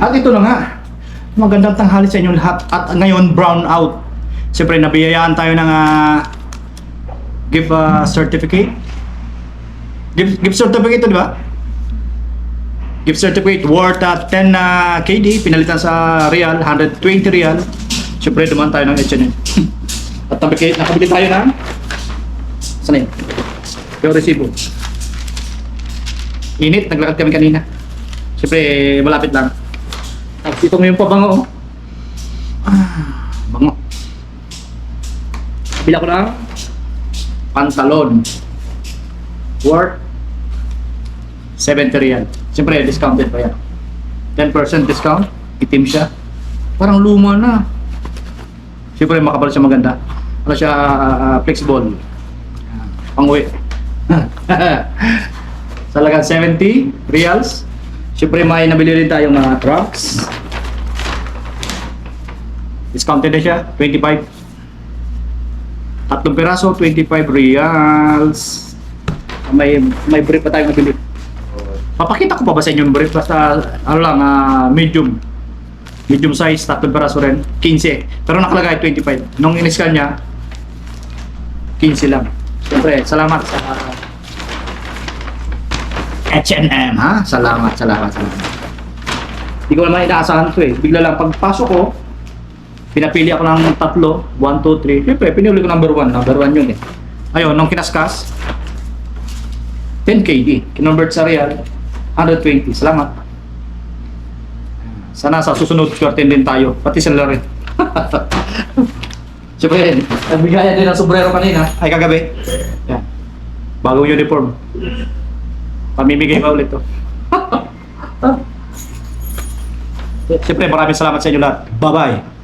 At ito na nga, magandang tanghali sa inyo lahat. At ngayon, brown out. Siyempre, nabiyayaan tayo ng ah, gift ah, certificate. Gift, gift certificate ito, di ba? Gift certificate worth ah, 10 na KD, pinalitan sa real, 120 real. Siyempre, dumaan tayo ng H&M. At nakabili, nakabili tayo ng... Saan yun? Yung resibo. Init, naglakad kami kanina. Siyempre, malapit lang. Tapos ito ngayon pa bango. oh. Ah, bango. Bila ko ng pantalon. Worth 70 real. Siyempre, discounted pa yan. 10% discount. Itim siya. Parang luma na. Siyempre, makapal siya maganda. Ano siya, ah, flexible. Pang-uwi. Salagang 70 reals. Siyempre, may nabili rin tayong mga trucks. Discounted na siya, 25. Tatlong piraso, 25 reals. May may brief pa tayong nabili. Papakita ko pa ba sa inyo yung brief? Basta, ano lang, ah, medium. Medium size, tatlong piraso rin. 15. Pero nakalagay 25. Nung in-scan niya, 15 lang. Siyempre, salamat sa H&M ha? Salamat, salamat, salamat. Hindi ko naman inaasahan to eh. Bigla lang pagpasok ko, pinapili ako ng tatlo, 1, 2, 3. Siyempre, pinili ko number 1. Number 1 yun eh. Ayun, nung kinaskas, 10 KD. Kinonvert sa real, 120. Salamat. Sana sa susunod, swerte din tayo. Pati sa rin. Siyempre, nagbigayan din ng sombrero kanina. Ay, kagabi. Yan. Bagong uniform. Pamimigay pa ulit to. Siyempre, maraming salamat sa inyo lahat. Bye-bye.